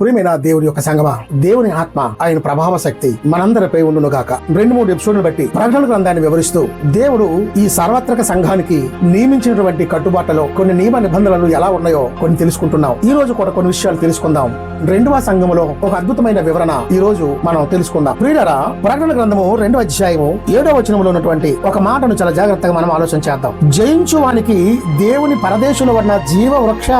ప్రియమైన దేవుని యొక్క సంగమ? దేవుని ఆత్మ ఆయన ప్రభావ శక్తి మనందరిపై ఉండును గాక. రెండు మూడు ఎపిసోడ్లు బట్టి ప్రకటన గ్రంథాన్ని వివరిస్తూ దేవుడు ఈ సార్వత్రిక సంఘానికి నియమించినటువంటి కట్టుబాట్లలో కొన్ని నియమ నిబంధనలు ఎలా ఉన్నాయో కొన్ని తెలుసుకుంటున్నాం. ఈ రోజు కూడా కొన్ని విషయాలు తెలుసుకుందాం. రెండవ సంఘములో ఒక అద్భుతమైన వివరణ ఈ రోజు మనం తెలుసుకుందాం. ప్రియులరా ప్రకటన గ్రంథము రెండవ అధ్యాయము ఏడవ వచనంలో ఉన్నటువంటి ఒక మాటను చాలా జాగ్రత్తగా మనం ఆలోచన చేద్దాం. జయించు వానికి దేవుని పరదేశంలో ఉన్న జీవ వృక్ష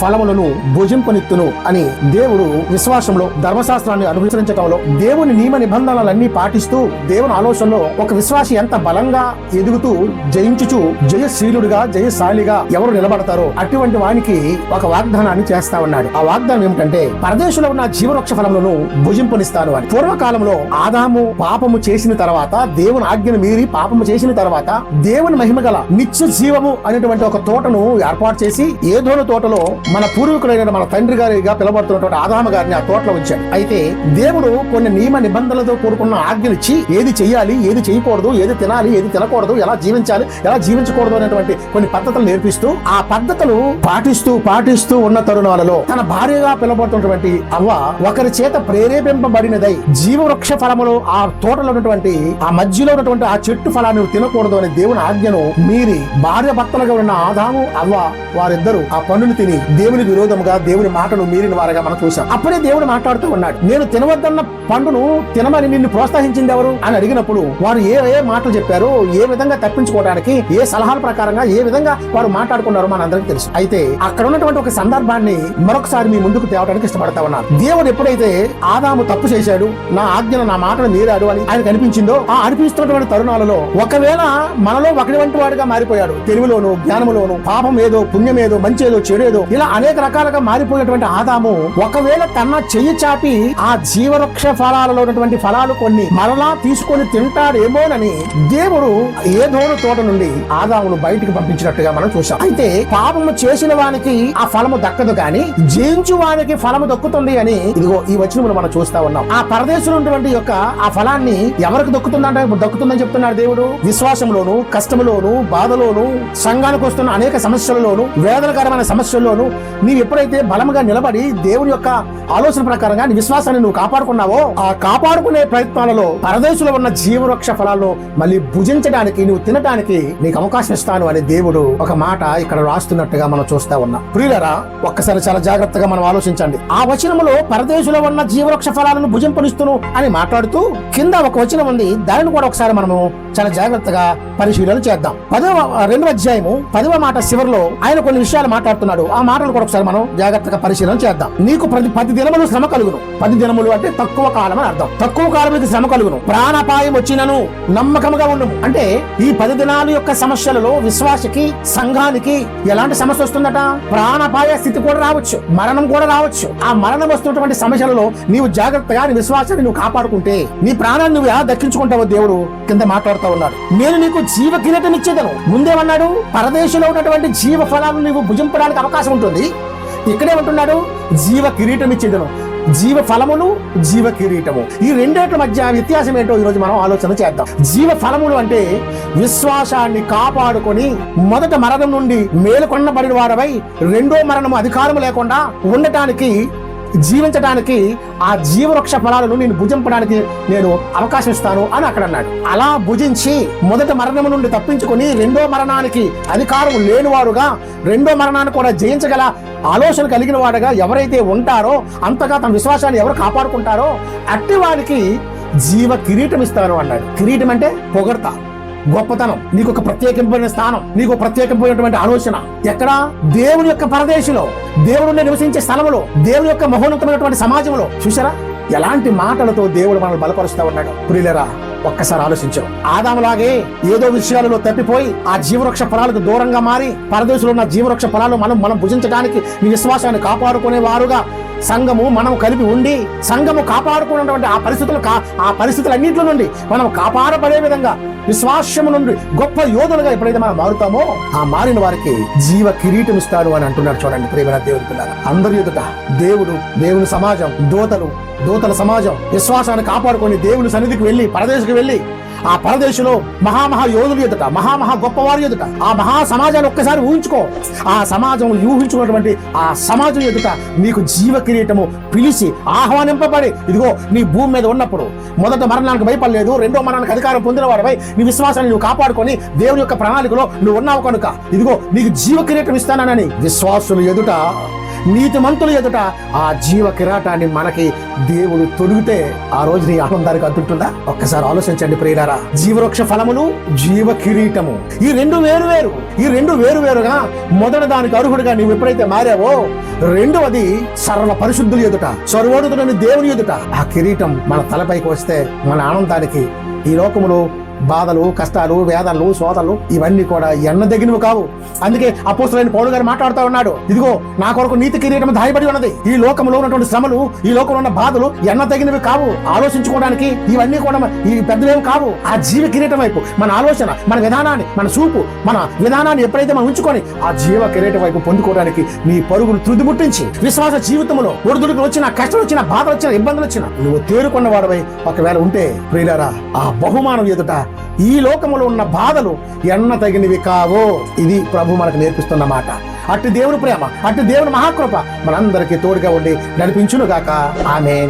ఫలములను భుజింపనిత్తును అని దేవుడు విశ్వాసంలో ధర్మశాస్త్రాన్ని అనుసరించడంలో దేవుని నియమ నిబంధనలన్నీ పాటిస్తూ దేవుని ఆలోచనలో ఒక విశ్వాసి ఎంత బలంగా ఎదుగుతూ జయించుచు జయశీలుడుగా జయశాలిగా ఎవరు నిలబడతారో అటువంటి వానికి ఒక వాగ్దానాన్ని చేస్తా ఉన్నాడు. ఆ వాగ్దానం ఏమిటంటే పరదేశంలో ఉన్న జీవవృక్ష ఫలములను భుజింపనిస్తాను అని. పూర్వకాలంలో ఆదాము పాపము చేసిన తర్వాత దేవుని ఆజ్ఞను మీరి పాపము చేసిన తర్వాత దేవుని మహిమ గల నిత్య జీవము అనేటువంటి ఒక తోటను ఏర్పాటు చేసి ఏదోని తోటలో మన పూర్వీకులైన మన తండ్రి గారిగా పిలవడుతున్నటువంటి ఆదామ గారిని ఆ తోటలో ఉంచాడు. అయితే దేవుడు కొన్ని నియమ నిబంధనలతో కూడుకున్న ఆజ్ఞలు ఇచ్చి ఏది చేయాలి ఏది చేయకూడదు ఏది తినాలి ఏది తినకూడదు ఎలా జీవించాలి ఎలా జీవించకూడదు అనేటువంటి కొన్ని పద్ధతులు నేర్పిస్తూ ఆ పద్ధతులు పాటిస్తూ పాటిస్తూ ఉన్న తరుణాలలో తన భార్యగా పిలవబడుతున్నటువంటి అవ్వ ఒకరి చేత ప్రేరేపింపబడినదై జీవవృక్ష ఫలములో ఆ తోటలో ఉన్నటువంటి ఆ మధ్యలో ఉన్నటువంటి ఆ చెట్టు ఫలాన్ని తినకూడదు అనే దేవుని ఆజ్ఞను మీరి భార్య భర్తలుగా ఉన్న ఆదాము అవ్వ వారిద్దరూ ఆ పండును తిని దేవుని విరోధముగా దేవుని మాటను మీరిన వారుగా మనం చూసాం అప్పుడే దేవుడు మాట్లాడుతూ ఉన్నాడు. నేను తినవద్దన్న పండును తినమని నిన్ను ప్రోత్సహించింది ఎవరు? అని అడిగినప్పుడు వారు ఏ ఏ మాటలు చెప్పారు ఏ విధంగా తప్పించుకోవడానికి ఏ సలహాల ప్రకారంగా ఏ విధంగా వారు మాట్లాడుకున్నారో మనందరికీ తెలుసు. అయితే అక్కడ ఉన్నటువంటి ఒక సందర్భాన్ని మరొకసారి మీ ముందుకు తేవడానికి ఇష్టపడతా ఉన్నారు దేవుడు ఎప్పుడైతే ఆదాము తప్పు చేశాడు నా ఆజ్ఞను నా మాటను మీరాడు అని ఆయనకు అనిపించిందో ఆ అనిపిస్తున్నటువంటి తరుణాలలో ఒకవేళ మనలో ఒకటి వంటి వాడుగా మారిపోయాడు తెలివిలోను జ్ఞానములోను పాపం ఏదో పుణ్యం ఏదో మంచి ఏదో చెడు ఏదో ఇలా అనేక రకాలుగా మారిపోయినటువంటి ఆదాము ఒకవేళ తన చెయ్యి చాపి ఆ జీవవృక్ష ఫలాలలో ఉన్నటువంటి ఫలాలు కొన్ని మరలా తీసుకొని తింటాడేమోనని దేవుడు ఏదోను తోట నుండి ఆదామును బయటికి పంపించినట్టుగా మనం చూసాం అయితే పాపము చేసిన వానికి ఆ ఫలము దక్కదు కానీ జయించు వానికి ఫలము దక్కుతుంది అని ఇదిగో ఈ వచనములు మనం చూస్తా ఉన్నాం. ఆ పరదేశంలో ఉన్నటువంటి యొక్క ఆ ఫలాన్ని ఎవరికి దక్కుతుందంటే దక్కుతుందని చెప్తున్నాడు దేవుడు? విశ్వాసంలోను కష్టములోను బాధలోను సంఘానికి వస్తున్న అనేక సమస్యలలోను వేదనకరమైన సమస్యల్లోను నీవు ఎప్పుడైతే బలముగా నిలబడి దేవుని యొక్క ఆలోచన ప్రకారంగా నీ విశ్వాసాన్ని నువ్వు కాపాడుకున్నావో ఆ కాపాడుకునే ప్రయత్నాలలో పరదేశంలో ఉన్న జీవవృక్ష ఫలాలను మళ్ళీ భుజించడానికి నువ్వు తినడానికి నీకు అవకాశం ఇస్తాను అని దేవుడు ఒక మాట ఇక్కడ రాస్తున్నట్టుగా మనం చూస్తా ఉన్నాం. ప్రియులరా ఒక్కసారి చాలా జాగ్రత్తగా మనం ఆలోచించండి. ఆ వచనములో పరదేశంలో ఉన్న జీవవృక్ష ఫలాలను భుజింపనిస్తును అని మాట్లాడుతూ కింద ఒక వచనం ఉంది. దానిని కూడా ఒకసారి మనము చాలా జాగ్రత్తగా పరిశీలన చేద్దాం. పదవ రెండవ అధ్యాయము పదవ మాట చివరిలో ఆయన కొన్ని విషయాలు మాట్లాడుతున్నాడు. ఆ మాటలు కూడా ఒకసారి మనం జాగ్రత్తగా పరిశీలన చేద్దాం. నీకు ప్రతి పది దినములు శ్రమ కలుగును. పది దినములు అంటే తక్కువ కాలం అని అర్థం. తక్కువ కాలం శ్రమ కలుగును. ప్రాణాపాయం వచ్చినను నమ్మకముగా ఉండము. అంటే ఈ పది దినాల యొక్క సమస్యలలో విశ్వాసకి సంఘానికి ఎలాంటి సమస్య వస్తుందట? ప్రాణాపాయ స్థితి కూడా రావచ్చు. మరణం కూడా రావచ్చు. ఆ మరణం వస్తున్నటువంటి సమస్యలలో నీవు జాగ్రత్తగా నీ విశ్వాసాన్ని నువ్వు కాపాడుకుంటే నీ ప్రాణాన్ని నువ్వు ఎలా దక్కించుకుంటావో దేవుడు కింద మాట్లాడుతూ ఉన్నాడు. నేను నీకు జీవ కిరీటం ఇచ్చేదను ముందేమన్నాడు? పరదేశంలో ఉన్నటువంటి జీవ ఫలాలను నీవు భుజింపడానికి అవకాశం ఉంటుంది. ఇక్కడే ఉంటున్నాడు. జీవ కిరీటం ఇచ్చేదను జీవ ఫలములు జీవ కిరీటము ఈ రెండేట్ల మధ్య వ్యత్యాసం ఏంటో ఈరోజు మనం ఆలోచన చేద్దాం. జీవ ఫలములు అంటే విశ్వాసాన్ని కాపాడుకొని మొదట మరణం నుండి మేలుకొన్నబడిన వారవై రెండో మరణము అధికారం లేకుండా ఉండటానికి జీవించడానికి ఆ జీవవృక్ష ఫలాలను నేను భుజింపడానికి నేను అవకాశం ఇస్తాను అని అక్కడ అన్నాడు. అలా భుజించి మొదటి మరణం నుండి తప్పించుకొని రెండో మరణానికి అధికారం లేనివారుగా రెండో మరణాన్ని కూడా జయించగల ఆలోచన కలిగిన వాడుగా ఎవరైతే ఉంటారో అంతగా తన విశ్వాసాన్ని ఎవరు కాపాడుకుంటారో అట్టి వాడికి జీవ కిరీటం ఇస్తాను అన్నాడు. కిరీటం అంటే పొగడతా. గొప్పతనం నీకు ఒక ప్రత్యేకమైన స్థానం నీకు ప్రత్యేకమైనటువంటి ఆలోచన. ఎక్కడ? దేవుని యొక్క పరదేశంలో దేవుడు నివసించే స్థలంలో దేవుని యొక్క మహోన్నతమైనటువంటి సమాజంలో చూసారా ఎలాంటి మాటలతో దేవుడు మనల్ని బలపరుస్తా ఉన్నాడు? ప్రియులరా ఒక్కసారి ఆలోచించాం ఆదాములాగే ఏదో విషయాలలో తప్పిపోయి ఆ జీవవృక్ష ఫలాలకు దూరంగా మారి పరదేశంలో ఉన్న జీవవృక్ష ఫలాలు మనం మనం భుజించడానికి నీ విశ్వాసాన్ని కాపాడుకునే వారుగా సంఘము మనం కలిపి ఉండి సంఘము కాపాడుకున్నటువంటి ఆ పరిస్థితులు కా ఆ పరిస్థితులన్నింటిలో నుండి మనం కాపాడబడే విధంగా విశ్వాసము నుండి గొప్ప యోధులుగా ఎప్పుడైతే మనం మారుతామో ఆ మారిన వారికి జీవ కిరీటం ఇస్తాడు అని అంటున్నాడు చూడండి ప్రేమ దేవుడి పిల్లలు. అందరి ఎదుట దేవుడు దేవుని సమాజం దోతలు దూతల సమాజం విశ్వాసాన్ని కాపాడుకొని దేవుని సన్నిధికి వెళ్ళి పరదేశకు వెళ్ళి ఆ పరదేశంలో మహామహా యోధులు ఎదుట మహామహా గొప్పవారు ఎదుట ఆ మహా సమాజాన్ని ఒక్కసారి ఊహించుకో. ఆ సమాజం ఊహించుకున్నటువంటి ఆ సమాజం ఎదుట నీకు జీవ కిరీటము పిలిచి ఆహ్వానింపబడి ఇదిగో నీ భూమి మీద ఉన్నప్పుడు మొదట మరణానికి భయపడలేదు రెండో మరణానికి అధికారం పొందిన వాడిపై నీ విశ్వాసాన్ని నువ్వు కాపాడుకొని దేవుని యొక్క ప్రణాళికలో నువ్వు ఉన్నావు కనుక ఇదిగో నీకు జీవ కిరీటం ఇస్తానని విశ్వాసులు ఎదుట నీతిమంతుల ఎదుట ఆ జీవ కిరాటాన్ని మనకి దేవుడు తొలిగితే ఆ రోజు నీ ఆనందానికి అద్దుంటుందా ఒక్కసారి ఆలోచించండి ప్రియులారా. జీవవృక్ష ఫలములు జీవ కిరీటము. ఈ రెండు వేరు వేరు ఈ రెండు వేరు వేరుగా మొదటి దానికి అర్హుడిగా నీవు ఎప్పుడైతే మారావో రెండవది సర్వ పరిశుద్ధుల ఎదుట సర్వోడుతుడని దేవుని ఎదుట. ఆ కిరీటం మన తలపైకి వస్తే మన ఆనందానికి ఈ లోకములో బాధలు కష్టాలు వేదనలు శోధలు ఇవన్నీ కూడా ఎన్నదగినవి కావు. అందుకే అపోస్తులైన పౌరు గారు మాట్లాడుతూ ఉన్నాడు. ఇదిగో నా కొరకు నీతి కిరీటం దాయబడి ఉన్నది. ఈ లోకంలో ఉన్నటువంటి శ్రమలు ఈ లోకంలో ఉన్న బాధలు ఎన్న తగినవి కావు. ఆలోచించుకోవడానికి ఇవన్నీ కూడా ఈ పెద్దవేం కావు. ఆ జీవ కిరీటం వైపు మన ఆలోచన మన విధానాన్ని మన చూపు మన విధానాన్ని ఎప్పుడైతే మనం ఉంచుకొని ఆ జీవ కిరీటం వైపు పొందుకోవడానికి నీ పరుగులు తృదిముట్టించి విశ్వాస జీవితంలో ఒడిదుడుకు వచ్చిన కష్టం వచ్చిన బాధలు వచ్చిన ఇబ్బందులు వచ్చిన నువ్వు తేరుకున్న వాడవై ఒకవేళ ఉంటే ప్రియులారా ఆ బహుమానం ఎదుట ఈ లోకములో ఉన్న బాధలు ఎన్న తగినవి కావో. ఇది ప్రభు మనకు నేర్పిస్తున్న మాట. అట్టి దేవుని ప్రేమ అట్టి దేవుని మహాకృప మనందరికీ తోడుగా ఉండి నడిపించునుగాక. ఆమె